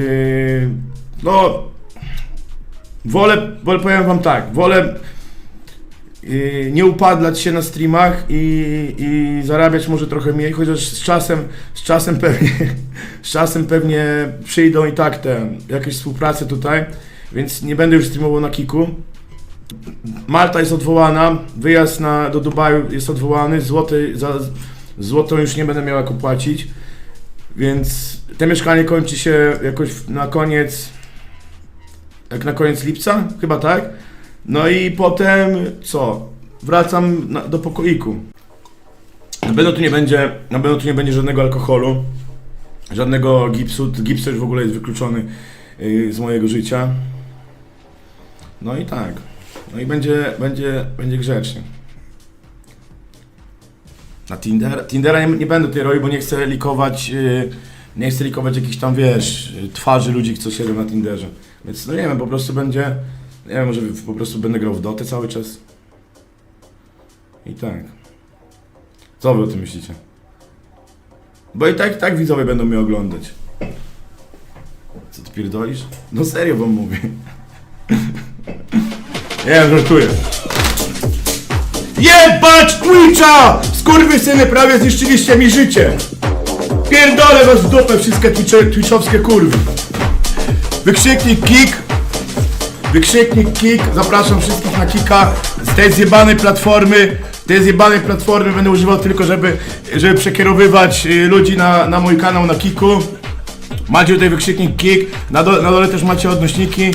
Yy, no, wolę, wolę, powiem wam tak, wolę yy, nie upadlać się na streamach i, i zarabiać może trochę mniej, chociaż z czasem, z czasem pewnie, z czasem pewnie przyjdą i tak te jakieś współprace tutaj, więc nie będę już streamował na Kiku. Malta jest odwołana, wyjazd na, do Dubaju jest odwołany, złoty, za złotą już nie będę miał jak opłacić, więc te mieszkanie kończy się jakoś na koniec, jak na koniec lipca, chyba tak. No i potem co? Wracam na, do pokoiku. Na pewno tu nie będzie, na pewno tu nie będzie żadnego alkoholu, żadnego gipsu. Gips też w ogóle jest wykluczony yy, z mojego życia. No i tak. No i będzie, będzie, będzie grzecznie. Na Tinder? Tindera nie, nie będę tutaj robił, bo nie chcę likować, yy, nie chcę likować jakichś tam, wiesz, yy, twarzy ludzi, co siedzą na Tinderze. Więc no nie wiem, po prostu będzie, nie wiem, może po prostu będę grał w Dotę cały czas. I tak. Co wy o tym myślicie? Bo i tak, i tak widzowie będą mnie oglądać. Co ty pierdolisz? No serio wam mówię. Nie żartuję. Jebać Twitcha! Skurwysyny, prawie zniszczyliście mi życie! Pierdolę was w dupę wszystkie twitche, twitchowskie kurwy! Wykrzyknik kick! Wykrzyknik kick! Zapraszam wszystkich na kika z tej zjebanej platformy. Tej zjebanej platformy będę używał tylko, żeby, żeby przekierowywać y, ludzi na, na mój kanał na kiku. Macie tutaj wykrzyknik kick, na, do, na dole też macie odnośniki.